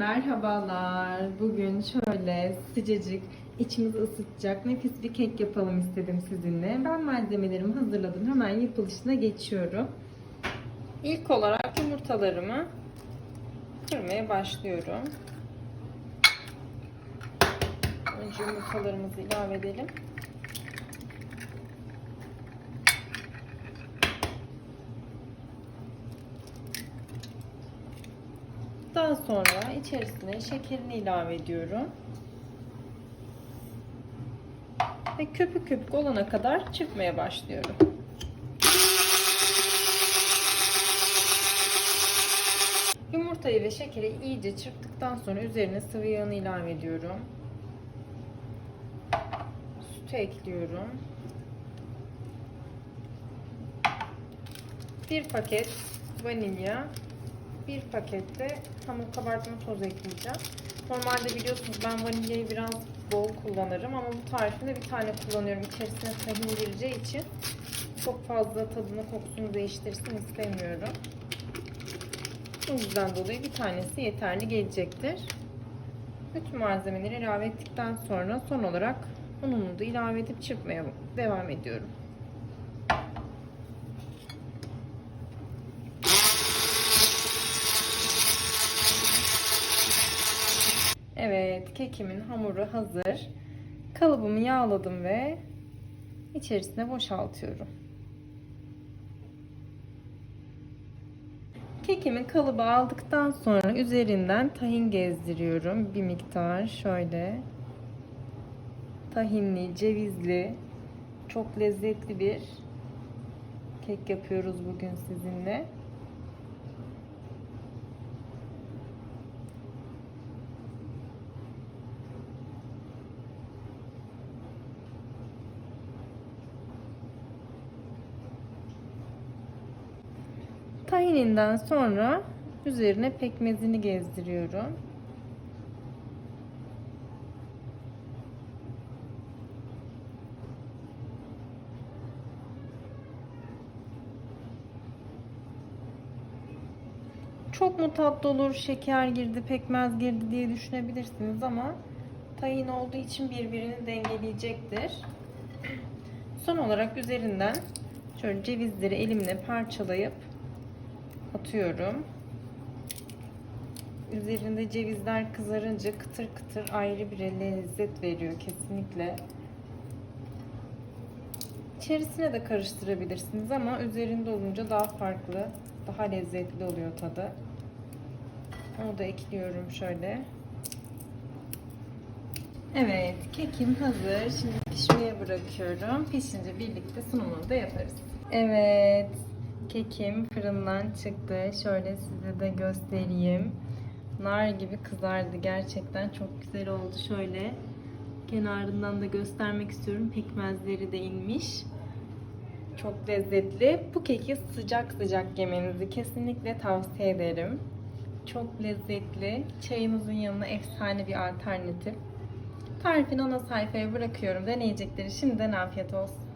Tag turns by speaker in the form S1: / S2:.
S1: Merhabalar. Bugün şöyle sıcacık, içimizi ısıtacak nefis bir kek yapalım istedim sizinle. Ben malzemelerimi hazırladım. Hemen yapılışına geçiyorum. İlk olarak yumurtalarımı kırmaya başlıyorum. Önce yumurtalarımızı ilave edelim. Daha sonra içerisine şekerini ilave ediyorum. Ve köpük köpük olana kadar çırpmaya başlıyorum. Yumurtayı ve şekeri iyice çırptıktan sonra üzerine sıvı yağını ilave ediyorum. Sütü ekliyorum. Bir paket vanilya, bir pakette hamur kabartma tozu ekleyeceğim. Normalde biliyorsunuz ben vanilyayı biraz bol kullanırım ama bu tarifinde bir tane kullanıyorum. İçerisine tahin gireceği için çok fazla tadını kokusunu değiştirsin istemiyorum. Bu yüzden dolayı bir tanesi yeterli gelecektir. Bütün malzemeleri ilave ettikten sonra son olarak ununu da ilave edip çırpmaya devam ediyorum. Evet, kekimin hamuru hazır. Kalıbımı yağladım ve içerisine boşaltıyorum. Kekimin kalıbı aldıktan sonra üzerinden tahin gezdiriyorum. Bir miktar şöyle tahinli, cevizli, çok lezzetli bir kek yapıyoruz bugün sizinle. Tahininden sonra üzerine pekmezini gezdiriyorum. Çok mu tatlı olur, şeker girdi, pekmez girdi diye düşünebilirsiniz ama tahin olduğu için birbirini dengeleyecektir. Son olarak üzerinden şöyle cevizleri elimle parçalayıp atıyorum. Üzerinde cevizler kızarınca kıtır kıtır ayrı bir lezzet veriyor kesinlikle. İçerisine de karıştırabilirsiniz ama üzerinde olunca daha farklı, daha lezzetli oluyor tadı. Onu da ekliyorum şöyle. Evet, kekim hazır. Şimdi pişmeye bırakıyorum. Pişince birlikte sunumunu da yaparız. Evet, kekim fırından çıktı. Şöyle size de göstereyim. Nar gibi kızardı. Gerçekten çok güzel oldu. Şöyle kenarından da göstermek istiyorum. Pekmezleri de inmiş. Çok lezzetli. Bu keki sıcak sıcak yemenizi kesinlikle tavsiye ederim. Çok lezzetli. Çayımızın yanına efsane bir alternatif. Tarifini ana sayfaya bırakıyorum. Deneyecekleri şimdiden afiyet olsun.